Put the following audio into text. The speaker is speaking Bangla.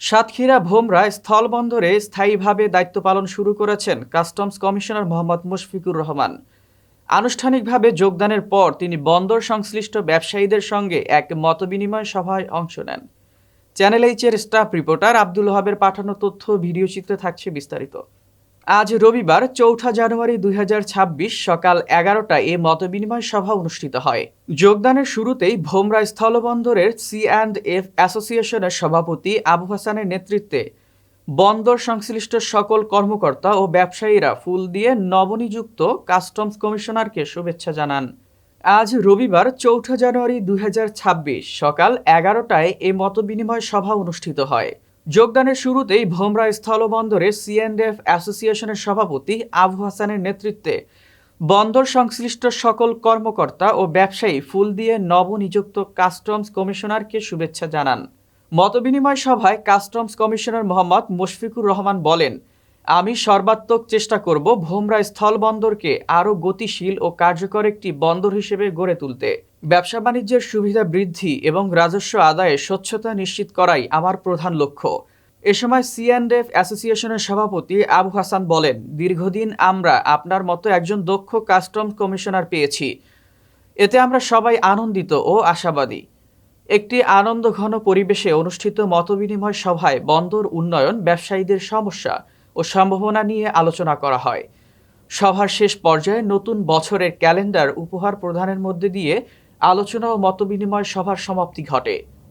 সাতক্ষীরা ভোমরা স্থলবন্দরে স্থায়ীভাবে দায়িত্ব পালন শুরু করেছেন কাস্টমস কমিশনার মোহাম্মদ মুশফিকুর রহমান। আনুষ্ঠানিকভাবে যোগদানের পর তিনি বন্দর সংশ্লিষ্ট ব্যবসায়ীদের সঙ্গে এক মতবিনিময় সভায় অংশ নেন। চ্যানেল এইচের স্টাফ রিপোর্টার আব্দুল হবের পাঠানো তথ্য ভিডিওচিত্রে ভিডিও চিত্রে থাকছে বিস্তারিত। আজ রবিবার চৌঠা জানুয়ারি দুই হাজার ছাব্বিশ সকাল এগারোটায় এ মতবিনিময় সভা অনুষ্ঠিত হয়। যোগদানের শুরুতেই ভোমরা স্থলবন্দরের সি অ্যান্ড এফ অ্যাসোসিয়েশনের সভাপতি আবু হাসানের নেতৃত্বে বন্দর সংশ্লিষ্ট সকল কর্মকর্তা ও ব্যবসায়ীরা ফুল দিয়ে নবনিযুক্ত কাস্টমস কমিশনারকে শুভেচ্ছা জানান। আজ রবিবার চৌঠা জানুয়ারি দুই হাজার ছাব্বিশ সকাল এগারোটায় এ মতবিনিময় সভা অনুষ্ঠিত হয়। যোগদানের শুরুতেই ভোমরা স্থলবন্দরে সিএনডিএফ অ্যাসোসিয়েশনের সভাপতি আবু হাসানের নেতৃত্বে বন্দর সংশ্লিষ্ট সকল কর্মকর্তা ও ব্যবসায়ী ফুল দিয়ে নবনিযুক্ত কাস্টমস কমিশনারকে শুভেচ্ছা জানান। মতবিনিময় সভায় কাস্টমস কমিশনার মোহাম্মদ মুশফিকুর রহমান বলেন আমি সর্বাত্মক চেষ্টা করব ভোমরা স্থলবন্দরকে আরও গতিশীল ও কার্যকর একটি বন্দর হিসেবে গড়ে তুলতে। ব্যবসা বাণিজ্যের সুবিধা বৃদ্ধি এবং রাজস্ব আদায়ে স্বচ্ছতা নিশ্চিত করাই আমার প্রধান লক্ষ্য। এ সময় সিএনডএফ অ্যাসোসিয়েশনের সভাপতি আবু হাসান বলেন, দীর্ঘদিন আমরা আপনার মতো একজন দক্ষ কাস্টমস কমিশনার পেয়েছি। এতে আমরা সবাই আনন্দিত ও আশাবাদী। একটি আনন্দঘন পরিবেশে অনুষ্ঠিত মতবিনিময় সভায় বন্দর, উন্নয়ন, ব্যবসায়ীদের সমস্যা ও সম্ভাবনা নিয়ে আলোচনা করা হয়। সভার শেষ পর্যায়ে নতুন বছরের ক্যালেন্ডার উপহার প্রধানের মধ্যে দিয়ে আলোচনা ও মতবিনিময় সভার সমাপ্তি ঘটে।